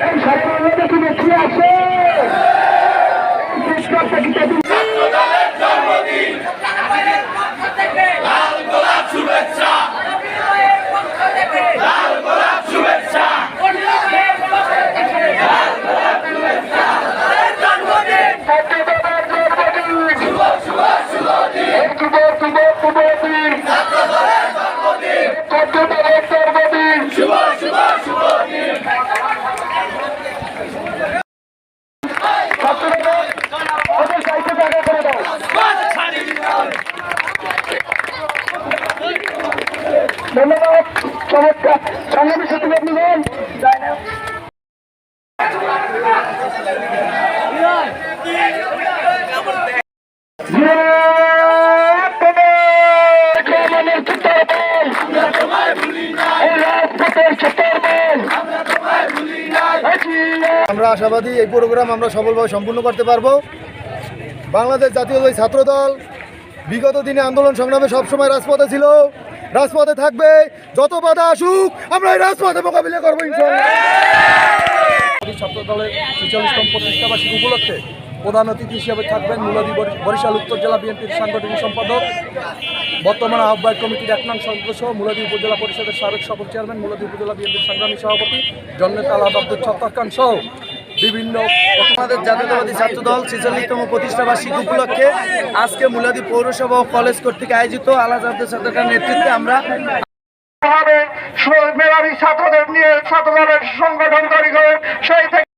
এই দেখি দেখি আসে চিৎকারটা কি ধন্যবাদ, চমৎকার। সত্যি আমরা আশাবাদী এই প্রোগ্রাম আমরা সফলভাবে সম্পূর্ণ করতে পারব। বাংলাদেশ জাতীয় জাতীয়তাবাদী ছাত্রদল বিগত দিনে আন্দোলন সংগ্রামে সবসময় রাজপথে ছিল। রাজপথে থাকবে, যত বাধা আসুক, আমরা এই রাজপথে মোকাবিলা করব উপলক্ষে প্রধান অতিথি হিসেবে থাকবেন মুলাদি বরিশাল উত্তর জেলা বিএনপির সাংগঠনিক সম্পাদক, বর্তমান আহ্বায়ক কমিটির এক নং সদস্য, মুলাদি উপজেলা পরিষদের সাবেক সফর চেয়ারম্যান, মুলাদি উপজেলা বিএনপির সংগ্রামী সভাপতি, জন্নেত আলাদ আব্দুল ছত্তার খান সহ বিভিন্ন আমাদের জাতীয়তাবাদী ছাত্রদল ছেচল্লিশতম প্রতিষ্ঠাবার্ষিকী উপলক্ষে আজকে মুলাদি পৌরসভা ও কলেজ কর্তৃক আয়োজিত আলাদা আব্দুল নেতৃত্বে আমরা ছাত্রদের নিয়ে ছাত্রদলের সংগঠন তৈরি করে সেই থেকে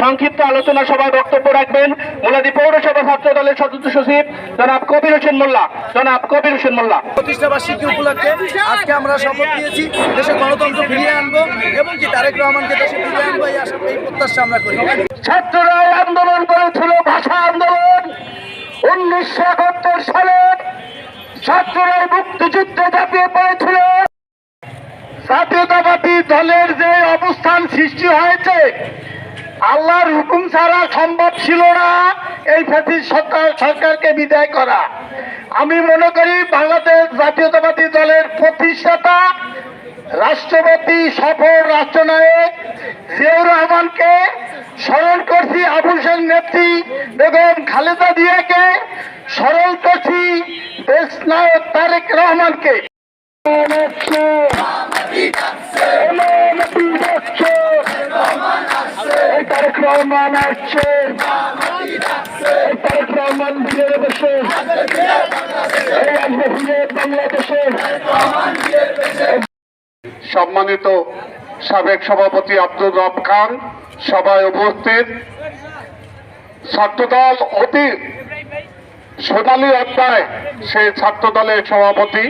সংক্ষিপ্ত আলোচনা সভায় বক্তব্য রাখবেন মোলাদি পৌরসভা ছাত্র দলের সদস্য সচিব জনাব কবির হোসেন মোল্লা। জনাব কবির হোসেন মোল্লা। প্রতিষ্ঠাবার্ষিকী উপলক্ষে আজকে আমরা শপথ নিয়েছি দেশে গণতন্ত্র ফিরিয়ে আনব এবং কি তারেক রহমানকে দেশে ফিরিয়ে আনব এই আশা এই প্রত্যাশা আমরা করি। ছাত্ররা আন্দোলন করেছিল, ভাষা আন্দোলন। উনিশশো একাত্তর সালে ছাত্ররা মুক্তিযুদ্ধে ঝাঁপিয়ে পড়েছিল। জাতীয়তাবাদী দলের যে অবস্থান সৃষ্টি হয়েছে, আল্লাহর হুকুম ছাড়া সম্ভব ছিল না এই ফ্যাসিস সরকার, সরকারকে বিদায় করা। আমি মনে করি বাংলাদেশ জাতীয়তাবাদী দলের প্রতিষ্ঠাতা, রাষ্ট্রপতি সফর রাষ্ট্রনায়ক জিয়াউর রহমানকে স্মরণ করছি আবুল সেন নেত্রী বেগম খালেদা জিয়াকে স্মরণ করছি তারেক রহমানকে। সম্মানিত সাবেক সভাপতি আব্দুল রব খান সভায় উপস্থিত। ছাত্রদল অতি সোনালী অধ্যায় সেই ছাত্রদলের সভাপতি